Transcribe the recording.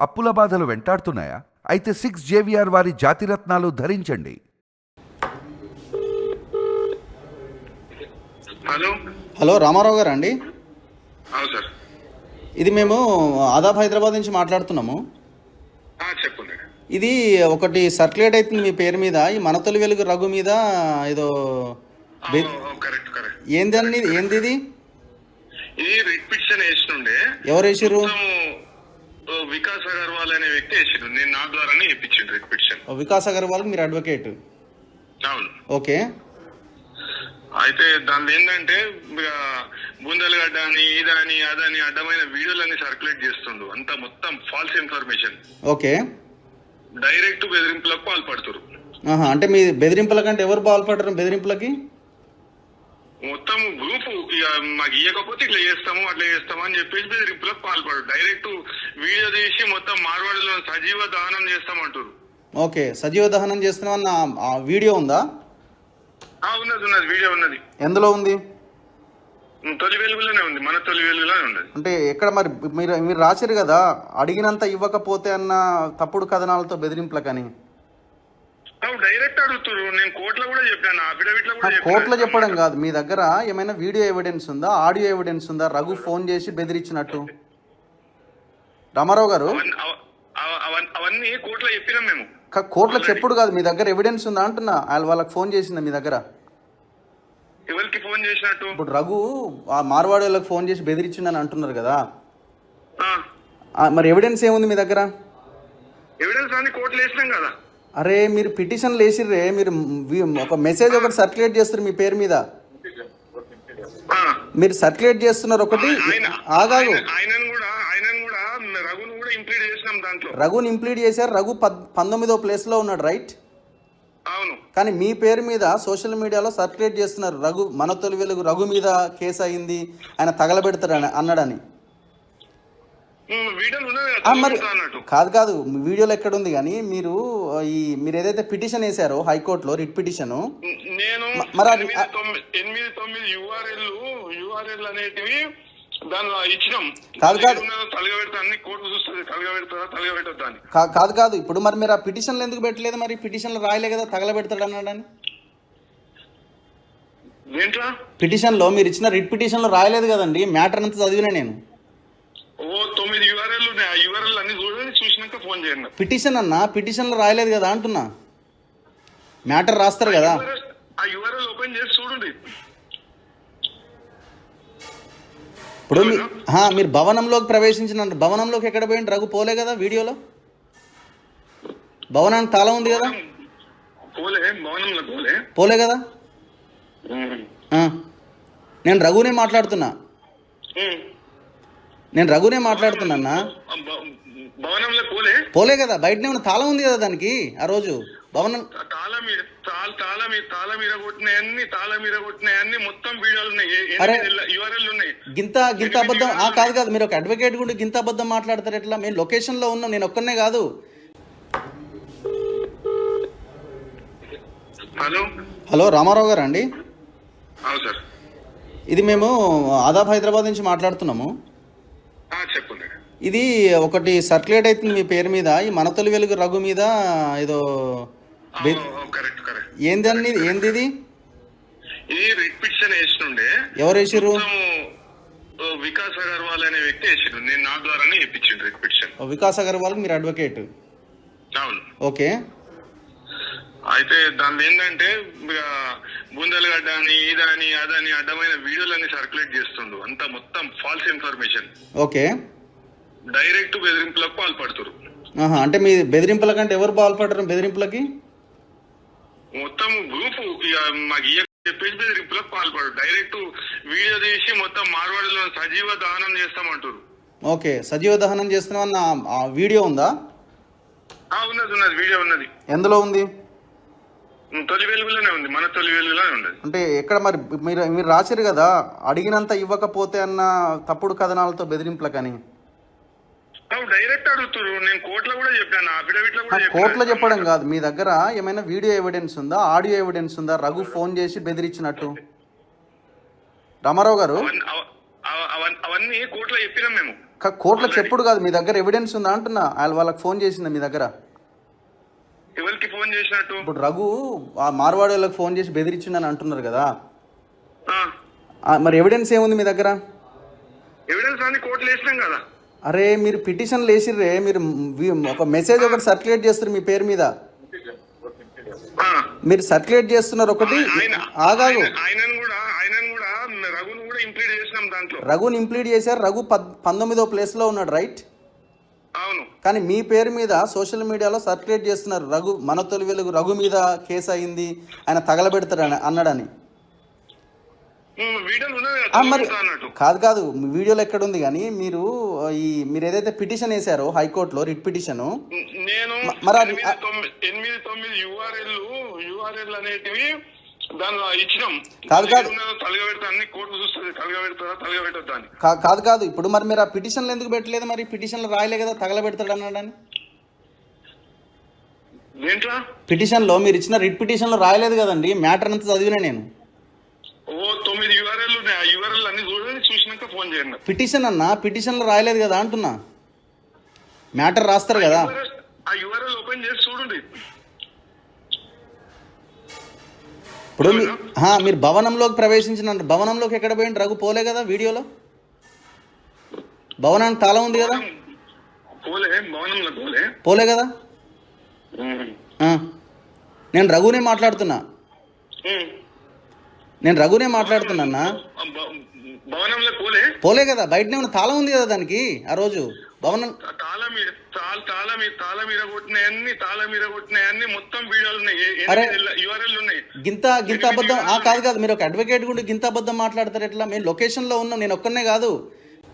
అప్పుల బాధలు వెంటాడుతున్నాయా? అయితే సిక్స్ జేవిఆర్ వారి జాతిరత్నాలు ధరించండి. హలో. హలో రామారావు గారు అండి ఇది మేము ఆదాబ్ హైదరాబాద్ నుంచి మాట్లాడుతున్నాము. ఆ, చెప్పండి. ఇది ఒకటి సర్క్యులేట్ అవుతుంది మీ పేరు మీద. ఈ మనతొలి వెలుగు రఘు మీద ఏదో ఏంది అండి ఇది? ఏంది ఇది ఎవరు వేసిర్రు? వికాస్ అగర్వాల్ అనే వ్యక్తి వేసిండు. నేను నా ద్వారానే ఇప్పించిండు రెడ్ పిక్చర్ వికాస్ అగర్వాల్ మీరు అడ్వకేట్? అవును. ఓకే. అయితే దాని ఏంటంటే బుందలగడ్డ అని ఇదని అదని అడ్డమైన వీడియోలన్నీ సర్క్యులేట్ చేస్తుండు. అంతా మొత్తం ఫాల్స్ ఇన్ఫర్మేషన్ ఓకే. డైరెక్ట్ బెదిరింపులకు పాల్పడుతురు. అంటే మీ బెదిరింపుల కంటే ఎవరు బాల్పడరు బెదిరింపులకి? మొత్తం గ్రూప్ మాకు ఇవ్వకపోతే ఇట్లా చేస్తాము అట్లా చేస్తాము అని చెప్పేసి బెదిరింపులకు పాల్పడు డైరెక్ట్ వీడియో తీసి మొత్తం మార్వాడిలో సజీవ దహనం చేస్తామంటారు ఓకే సజీవ దహనం చేస్తున్నామన్న వీడియో ఉందా? ఉన్నది ఉన్నది వీడియో ఉన్నది. ఎందులో ఉంది? తొలి వెలుగులోనే ఉంది మన తొలి వెలుగులోనే ఉన్నది. అంటే ఎక్కడ మరి మీరు మీరు రాశారు కదా అడిగినంత ఇవ్వకపోతే అన్న తప్పుడు కథనాలతో బెదిరింపులకని? అవు డైరెక్ట్ అడుగుతారు నేను కోర్టులో కూడా చెప్పాను అఫిడవిట్లో ఆ, కూడా. కోర్టులో చెప్పడం కాదు మీ దగ్గర ఏమైనా వీడియో ఎవిడెన్స్ ఉందా ఆడియో ఎవిడెన్స్ ఉందా రఘు ఫోన్ చేసి బెదిరించినట్టు? రామారావు గారు? అవన్నీ- అవ- అవ- అవన్నీ- అవన్నీ కోర్టులో చెప్పినాం మేము. కోర్టులో చెప్పుడు కాదు మీ దగ్గర ఎవిడెన్స్ ఉందా అంటున్నా. వాళ్ళ వాళ్ళకి ఫోన్ చేసిందా మీ దగ్గర? ఎవరికి ఫోన్ చేసినట్టు? ఇప్పుడు రఘు ఆ మార్వాడి వాళ్ళకి ఫోన్ చేసి బెదిరించిందని అంటున్నారు కదా. మరి ఎవిడెన్స్ ఏముంది మీ దగ్గర? ఎవిడెన్స్ అన్ని కోర్టులో వేసినాం కదా. అరే మీరు పిటిషన్ లేచిర్రే మీరు ఒక మెసేజ్ ఒకటి సర్క్యులేట్ చేస్తారు మీ పేరు మీద. మీరు సర్క్యులేట్ చేస్తున్నారు ఒకటి ఆయన ఆగాగు ఆయన- ఆయనను కూడా ఆయనను కూడా చేసినాం దాంట్లో. రఘుని ఇంప్లీడ్ చేశారు. రఘు పంతొమ్మిదో ప్లేస్లో ఉన్నాడు రైట్? అవును. కానీ మీ పేరు మీద సోషల్ మీడియాలో సర్క్యులేట్ చేస్తున్నారు రఘు మన తొలి వెలుగు రఘు మీద కేసు అయింది ఆయన తగలబెడతాడు అని- అన్నాడని మరి కాదు కాదు వీడియోలో ఎక్కడ ఉంది కానీ మీరు ఈ మీరు ఏదైతే పిటిషన్ వేశారో హైకోర్టులో రిట్ పిటిషను నేను మరి ఎనిమిది తొమ్మిది యూఆర్ఎల్ యూఆర్ఎల్ అనేటివి దానిలో ఇచ్చినాం. కాదు, కాదు. తలగ పెడతా అన్ని కోర్టు చూస్తుంది. తలగ పెడతా తలగ పెట్టద్దా అని. కా- కాదు కాదు. ఇప్పుడు మరి మీరు ఆ పిటిషన్లు ఎందుకు పెట్టలేదు మరి? పిటిషన్లో రాయలే కదా తగలబెడతాడు అన్నాడని దేంట్లో? పిటిషన్లో మీరు ఇచ్చిన రిట్ పిటిషన్లో రాయలేదు కదండి. మ్యాటర్ అంతా చదివినా నేను. ఓ తొమ్మిది యూఆర్ఎల్ ఆ యూఆర్ఎల్ అన్ని చూడండి చూసినాక ఫోన్ చేయండి. పిటిషన్ అన్న పిటిషన్లో రాయలేదు కదా అంటున్నా. మ్యాటర్ రాస్తారు కదా. ఆ యూఆర్ఎల్ ఇప్పుడు మీరు భవనంలోకి ప్రవేశించిన భవనంలోకి ఎక్కడ పోయింది రఘు పోలే కదా వీడియోలో? భవనానికి తాళం ఉంది కదా? పోలే భవనంలో పోలే. పోలే కదా. నేను రఘునే మాట్లాడుతున్నా. నేను రఘునే మాట్లాడుతున్నా పోలే కదా బయటనే ఉన్న తాళం ఉంది కదా దానికి ఆ రోజు? భవనం తాళం ఇరగొట్టినాయన్ని మొత్తం వీడియోలు ఉన్నాయి. యూఆర్ఎల్ ఉన్నాయి. గింత గింత అబద్ధం ఆ కాదు కాదు మీరు ఒక అడ్వకేట్ గుండి గింత అబద్ధం మాట్లాడతారు ఎట్లా? మేము లొకేషన్లో ఉన్నాం నేను ఒక్కనే కాదు. హలో? హలో రామారావు గారు అండి? సార్. ఇది మేము ఆదాబ్ హైదరాబాద్ నుంచి మాట్లాడుతున్నాము. చెప్పండి. ఇది ఒకటి సర్క్యులేట్ అవుతుంది మీ పేరు మీద ఈ మనతొలి వెలుగు రఘు మీద ఏదో ఏంది ఇది? ఏంది ఇది? ఇది రెడ్ పిక్చర్ వేసినుండే ఎవరు వేసిర్రు వికాస్ అగర్వాల్ అనే వ్యక్తి వేసిండు. నేను నా ద్వారానే ఇప్పించిండు రెడ్ పిక్చర్. వికాస్ అగర్వాల్ మీరు అడ్వకేట్ అవును. ఓకే. అయితే దాని ఏంటంటే ఇక బుందలగడ్డ అని ఇదని అదని అడ్డమైన వీడియోలన్నీ సర్క్యులేట్ చేస్తుండు. అంతా మొత్తం ఫాల్స్ ఇన్ఫర్మేషన్ ఓకే. డైరెక్ట్ బెదిరింపులకు పాల్పడుతురు అంటే మీ బెదిరింపుల కంటే ఎవరు బాల్పడరు బెదిరింపులకి? మొత్తం గ్రూప్ మాకు చెప్పేసి బెదిరింపులకు పాల్పడు. డైరెక్ట్ వీడియో తీసి మొత్తం మార్వాడిలో సజీవ దహనం చేస్తామంటారు ఓకే సజీవ దహనం చేస్తున్నామన్న ఆ వీడియో ఉందా? ఉన్నది ఉన్నది వీడియో ఉన్నది. ఎందులో ఉంది? తొలి వెలుగులోనే ఉంది మన తొలి వెలుగులోనే ఉన్నది. అంటే ఎక్కడ మరి మీరు మీరు రాశారు కదా అడిగినంత ఇవ్వకపోతే అన్న తప్పుడు కథనాలతో బెదిరింపులకని. డైరెక్ట్ అడుగుతారు నేను కోర్టులో కూడా చెప్పాను అఫిడవిట్లో కూడా. కోర్టులో చెప్పడం కాదు. మీ దగ్గర ఏమైనా వీడియో ఎవిడెన్స్ ఉందా? ఆడియో ఎవిడెన్స్ ఉందా? రఘు ఫోన్ చేసి బెదిరించినట్టు. రామారావు గారు? అవన్నీ- అవ- అవ- అవన్నీ అవన్నీ కోర్టులో చెప్పినాం మేము. కోర్టులో చెప్పుడు కాదు. మీ దగ్గర ఎవిడెన్స్ ఉందా అంటున్నా. వాళ్ళ వాళ్ళకి ఫోన్ చేసిందా మీ దగ్గర. ఎవరికి ఫోన్ చేసినట్టు? ఇప్పుడు రఘు ఆ మార్వాడి వాళ్ళకి ఫోన్ చేసి బెదిరించిండని అంటున్నారు కదా. మరి ఎవిడెన్స్ ఏముంది మీ దగ్గర? ఎవిడెన్స్ అన్ని కోర్టులో వేసినాం కదా. అరే మీరు పిటిషన్లు వేసిర్రే మీరు ఒక మెసేజ్ ఒకటి సర్క్యులేట్ చేస్తారు మీ పేరు మీద. మీరు సర్క్యులేట్ చేస్తున్నారు ఒకటి ఆగాగు. రఘును ఇంప్లీడ్ చేశారు రఘు పంతొమ్మిదో ప్లేస్లో ఉన్నాడు రైట్? కానీ మీ పేరు మీద సోషల్ మీడియాలో సర్క్యులేట్ చేస్తున్నారు రఘు మన తొలి వెలుగు రఘు మీద కేసు అయింది ఆయన తగలబెడతాడని అన్నాడని ఉమ్, వీడియోలు ఉన్నది కదా ఆ, మరి కాదు కాదు వీడియోలో ఎక్కడ ఉంది కానీ మీరు ఈ మీరు ఏదైతే పిటిషన్ వేశారో హైకోర్టులో రిట్ పిటిషన్ నేను మరి ఎనిమిది తొమ్మిది యూఆర్ఎల్ యూఆర్ఎల్ అనేటివి దానిలో ఇచ్చినాం. కాదు, కాదు. అన్ని కోర్టు చూస్తుంది కాదు కాదు ఇప్పుడు మరి మీరు ఆ పిటిషన్లు ఎందుకు పెట్టలేదు మరి పిటిషన్లు రాయలే కదా తగలబెడతాడు అన్నాడని దేంట్లో? పిటిషన్లో మీరు ఇచ్చిన రిట్ పిటిషన్లో రాయలేదు కదండి మ్యాటర్ అంతా చదివినా నేను. ఓ తొమ్మిది యూఆర్ఎల్ ఉన్నాయి. ఆ యూఆర్ఎల్ అన్ని చూడండి చూసినాక ఫోన్ చేయండి. పిటిషన్ అన్న పిటిషన్లో రాయలేదు కదా అంటున్నా. మ్యాటర్ రాస్తారు కదా. ఆ యూఆర్ఎల్ ఓపెన్ చేసి చూడండి. ఇప్పుడు మీరు భవనంలోకి ప్రవేశించిన భవనంలోకి ఎక్కడ పోయింది రఘు పోలే కదా వీడియోలో? భవనానికి తాళం ఉంది కదా? పోలే భవనంలో పోలే. పోలే కదా. నేను రఘునే మాట్లాడుతున్నా. నేను రఘునే మాట్లాడుతున్నా పోలే. పోలే కదా బయటనే ఉన్న తాళం ఉంది కదా దానికి ఆ రోజు? భవనం గింత గింత అబద్ధం ఆ కాదు కాదు మీరు ఒక అడ్వకేట్ కూడా గింత అబద్ధం మాట్లాడతారు ఎట్లా? మేము లొకేషన్లో ఉన్నాం నేను ఒక్కనే కాదు.